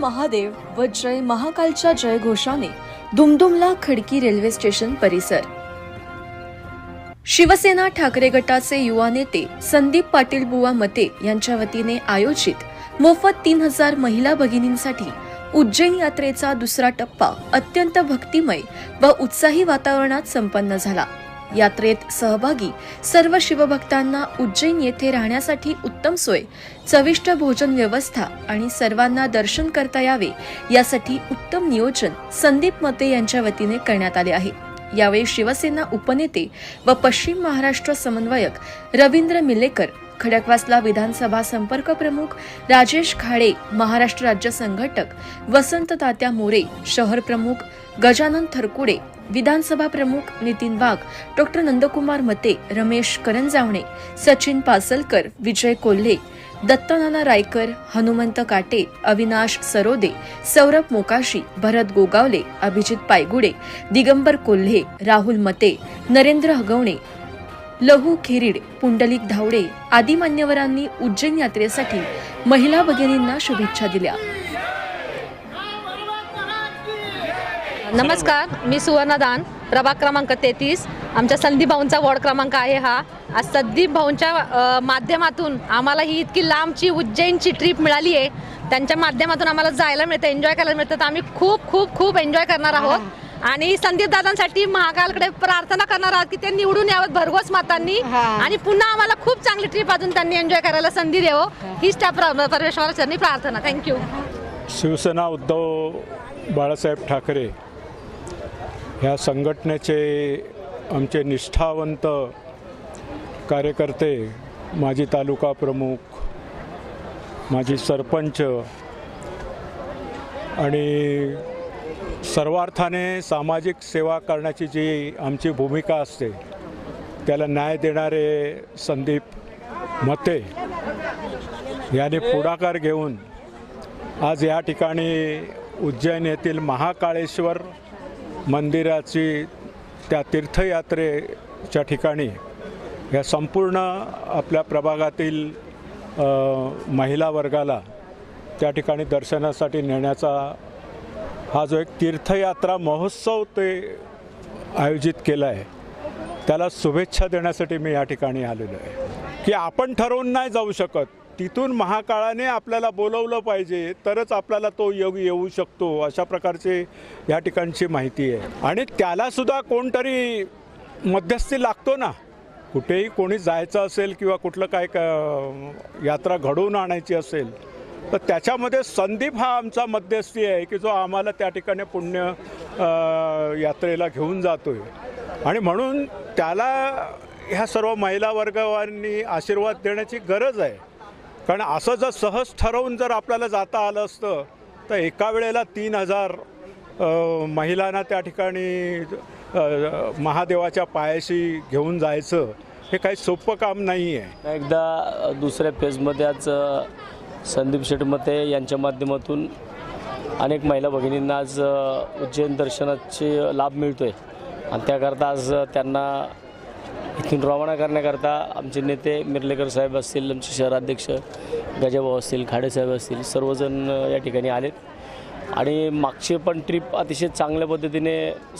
महादेव व जय महाकालच्या जयघोषाने दुमदुमला खडकी रेल्वे स्टेशन परिसर. शिवसेना ठाकरे गटाचे युवा नेते संदीप पाटील बुवा मते यांच्या वतीने आयोजित मोफत तीन हजार महिला भगिनींसाठी उज्जैन यात्रेचा दुसरा टप्पा अत्यंत भक्तिमय व उत्साही वातावरणात संपन्न झाला. यात्रेत सहभागी सर्व शिवभक्तांना उज्जैन येथे राहण्यासाठी उत्तम सोय चविष्ट भोजन व्यवस्था आणि सर्वांना दर्शन करता यावे यासाठी उत्तम नियोजन संदीप मते यांच्या वतीने करण्यात आले आहे. यावेळी शिवसेना उपनेते व पश्चिम महाराष्ट्र समन्वयक रवींद्र मिलेकर खडकवासला विधानसभा संपर्क प्रमुख राजेश खाडे महाराष्ट्र राज्य संघटक वसंत तात्या मोरे शहर प्रमुख गजानन थरकुडे विधानसभा प्रमुख नितीन वाघ डॉक्टर नंदकुमार मते रमेश करंजावणे सचिन पासलकर विजय कोल्हे दत्तानाना रायकर हनुमंत काटे अविनाश सरोदे सौरभ मोकाशी भरत गोगावले अभिजित पायगुडे दिगंबर कोल्हे राहुल मते नरेंद्र हगवणे लहू खेरीड पुंडलिक धावडे आदी मान्यवरांनी उज्जैन यात्रेसाठी महिला भगिनींना शुभेच्छा दिल्या. नमस्कार मी सुवर्णा दान प्रभाग क्रमांक तेहतीस. आमच्या संदीप भाऊंचा वॉर्ड क्रमांक आहे हा. आज संदीप भाऊंच्या माध्यमातून आम्हाला ही इतकी लांबची उज्जैनची ट्रिप मिळाली आहे. त्यांच्या माध्यमातून आम्हाला जायला मिळतं एन्जॉय करायला मिळतं. तर आम्ही खूप खूप खूप एन्जॉय करणार आहोत. आणि संदीप दादांसाठी महाकालकडे प्रार्थना करणार आहोत की ते निवडून यावं भरघोस मतांनी. आणि पुन्हा आम्हाला खूप चांगली ट्रिप अजून त्यांनी एन्जॉय करायला संधी देवो. हीच त्या प्र- परमेश्वराचरणी प्रार्थना. थँक्यू शिवसेना उद्धव बाळासाहेब ठाकरे ह्या संघटनेचे आमचे निष्ठावंत कार्यकर्ते माजी तालुका प्रमुख माजी सरपंच आणि सर्वार्थाने सामाजिक सेवा करण्याची जी आमची भूमिका असते त्याला न्याय देणारे संदीप मते याने पुढाकार घेऊन आज या ठिकाणी उज्जैन येथील महाकाळेश्वर मंदिराची त्या तीर्थयात्रेच्या ठिकाणी या संपूर्ण आपल्या प्रभागातील महिला वर्गाला त्या ठिकाणी दर्शनासाठी नेण्याचा हा जो एक तीर्थयात्रा महोत्सव ते आयोजित केला आहे त्याला शुभेच्छा देण्यासाठी मी या ठिकाणी आलेलो आहे. की आपण ठरवून नाही जाऊ शकत. तिथून महाकाळाने आपल्याला बोलवलं पाहिजे तरच आपल्याला तो योग येऊ शकतो अशा प्रकारचे या ठिकाणची माहिती आहे. आणि त्यालासुद्धा कोणतरी मध्यस्थी लागतो ना. कुठेही कोणी जायचं असेल किंवा कुठलं काय क- यात्रा घडवून आणायची असेल तर त्याच्यामध्ये संदीप हा आमचा मध्यस्थी आहे की जो आम्हाला त्या ठिकाणी पुण्य यात्रेला घेऊन जातो आहे आणि म्हणून त्याला ह्या सर्व महिला वर्गावांनी आशीर्वाद देण्याची गरज आहे. कारण असं जर सहज ठरवून जर आपल्याला जाता आलं असतं तर एका वेळेला तीन हजार महिलांना त्या ठिकाणी महादेवाच्या पायाशी घेऊन जायचं हे काही सोपं काम नाही आहे एकदा दुसऱ्या फेजमध्ये आज संदीप शेटमते यांच्या माध्यमातून अनेक महिला भगिनींना आज उज्जैन दर्शनाचे लाभ मिळतो आहे आणि त्याकरता आज त्यांना इथून रवाना करण्याकरता आमचे नेते मिर्लेकर साहेब असतील आमचे शहराध्यक्ष गजाभाऊ असतील खाडेसाहेब असतील सर्वजण या ठिकाणी आलेत. आणि मागची पण ट्रिप अतिशय चांगल्या पद्धतीने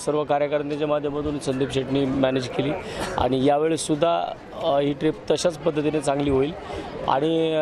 सर्व कार्यकर्त्यांच्या माध्यमातून संदीप शेट्टी मॅनेज केली. आणि यावेळीसुद्धा ही ट्रिप तशाच पद्धतीने चांगली होईल. आणि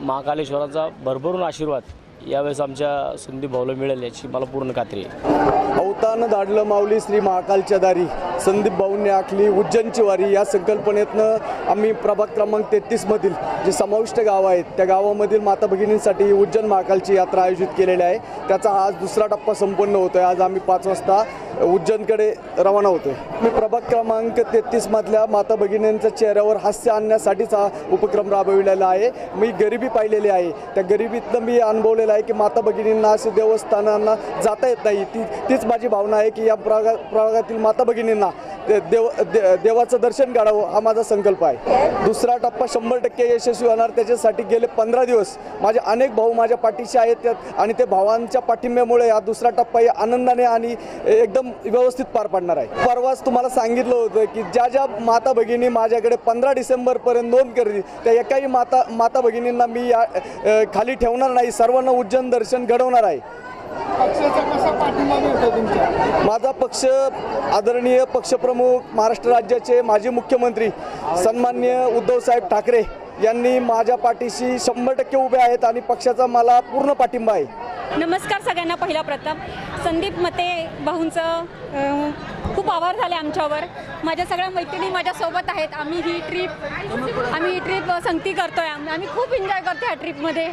महाकालेश्वराचा भरभरून आशीर्वाद यावेळेस आमच्या संदीप भाऊला मिळेल याची मला पूर्ण खात्री आहे. अवतान दाडलं माऊली श्री महाकालच्या दारी. संदीप भाऊंनी आखली उज्जैनची वारी. या संकल्पनेतनं आम्ही प्रभाग क्रमांक तेहतीसमधील जे समाविष्ट गावं आहेत त्या गावामधील माता भगिनींसाठी उज्जैन महाकालची यात्रा आयोजित केलेली आहे. त्याचा आज दुसरा टप्पा संपन्न होतो आहे आज आम्ही पाच वाजता उज्जैनकडे रवाना होतो मी प्रभाग क्रमांक तेहतीसमधल्या माता भगिनींच्या चेहऱ्यावर हास्य आणण्यासाठीच हा उपक्रम राबविलेला आहे. मी गरिबी पाहिलेली आहे. त्या गरिबीतनं मी अनुभवलेलं आहे की माता भगिनींना असे देवस्थानांना जाता येत नाही. ती तीच माझी भावना आहे की या प्रभागा प्रभागातील माता भगिनींना ते देव दे- देवाचं दर्शन घडावं हा माझा संकल्प आहे. दुसरा टप्पा शंभर टक्के यशस्वी होणार त्याच्यासाठी गेले पंधरा दिवस माझे अनेक भाऊ माझ्या पाठीशी आहेत त्यात आणि ते भावांच्या पाठिंब्यामुळे हा दुसरा टप्पा आनंदाने आणि एकदम व्यवस्थित पार पाडणार आहे. परवाच तुम्हाला सांगितलं होतं की ज्या ज्या माता भगिनी माझ्याकडे पंधरा डिसेंबरपर्यंत नोंद करतील त्या एकाही माता माता भगिनींना मी या खाली ठेवणार नाही. सर्वांना उज्जैन दर्शन घडवणार आहे. पक्षाचा कसा पाठिंबा मिळतो तुमच्या? माझा पक्ष आदरणीय पक्षप्रमुख महाराष्ट्र राज्याचे माजी मुख्यमंत्री सन्मान्य उद्धवसाहेब ठाकरे यांनी माझ्या पाठीशी शंभर टक्के उभे आहेत आणि पक्षाचा मला पूर्ण पाठिंबा आहे. नमस्कार सगळ्यांना पहिला प्रथम. संदीप मते भाऊंचं खूप आभार झाले आमच्यावर. माझ्या सगळ्या मैत्रिणी माझ्यासोबत आहेत. आम्ही ही ट्रिप आम्ही ही ट्रिप संगती करतोय. आम- आम्ही खूप एन्जॉय करतो ह्या ट्रिपमध्ये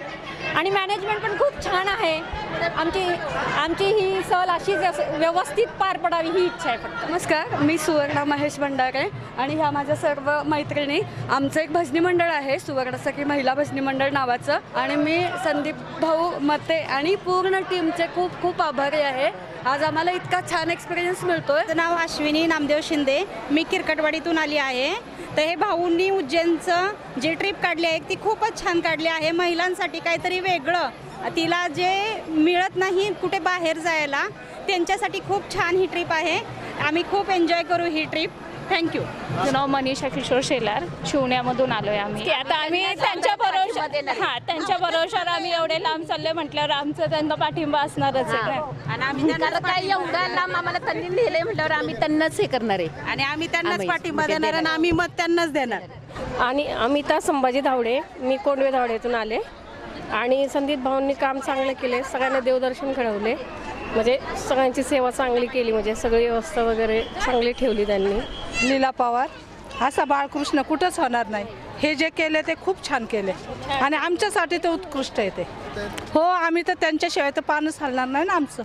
आणि मॅनेजमेंट पण खूप छान आहे. आमची आमची ही सहल अशीच व्यस- व्यवस्थित पार पडावी ही इच्छा आहे फक्त. नमस्कार मी सुवर्णा महेश भंडारे आणि ह्या माझ्या सर्व मैत्रिणी. आमचं एक भजनी मंडळ आहे सुवर्ण सखी महिला भजनी मंडळ नावाचं. आणि मी संदीप भाऊ मते आणि पूर्ण टीमचे खूप खूप आभारी आहे. आज आम्हाला इतका छान एक्सपिरियन्स मिळतोय. नाव अश्विनी नामदेव शिंदे. मी किरकटवाडीतून आली आहे. तर हे भाऊंनी उज्जैनचं जे ट्रिप काढली आहे ती खूपच छान काढली आहे. महिलांसाठी काहीतरी वेगळं. तिला जे मिळत नाही कुठे बाहेर जायला त्यांच्यासाठी खूप छान ही ट्रिप आहे. आम्ही खूप एन्जॉय करू ही ट्रिप थँक्यू नाव मनीषा किशोर शेलार शिवण्यामधून आलोय आम्ही आता आम्ही त्यांच्या भरोशा हा त्यांच्या भरोशावर आम्ही एवढे लांब चाललोय म्हटल्यावर आमचं त्यांना पाठिंबा असणारच आहे. आणि आम्ही कारण काय एवढा लांब आम्हाला त्यांनी नेलंय म्हटल्यावर आम्ही त्यांनाच हे करणार आहे. आणि आम्ही त्यांनाच पाठिंबा देणार आणि. आम्ही मत त्यांनाच देणार. आणि अमिता संभाजी धावडे मी कोंडवे धावडेतून आले. आणि संदीप भाऊंनी काम चांगलं केले सगळ्यांना देवदर्शन घडवले म्हणजे सगळ्यांची सेवा चांगली केली म्हणजे सगळी व्यवस्था वगैरे चांगली ठेवली त्यांनी. लीला पवार असा बाळकृष्ण कुठंच होणार नाही. हे जे केले ते खूप छान केले. आणि आमच्यासाठी ते उत्कृष्ट आहे ते. हो आम्ही तर त्यांच्याशिवाय तर पानच हलणार नाही ना आमचं.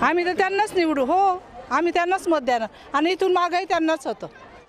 आम्ही तर त्यांनाच निवडू. हो आम्ही त्यांनाच मत देणार. आणि इथून मागही त्यांनाच होतं.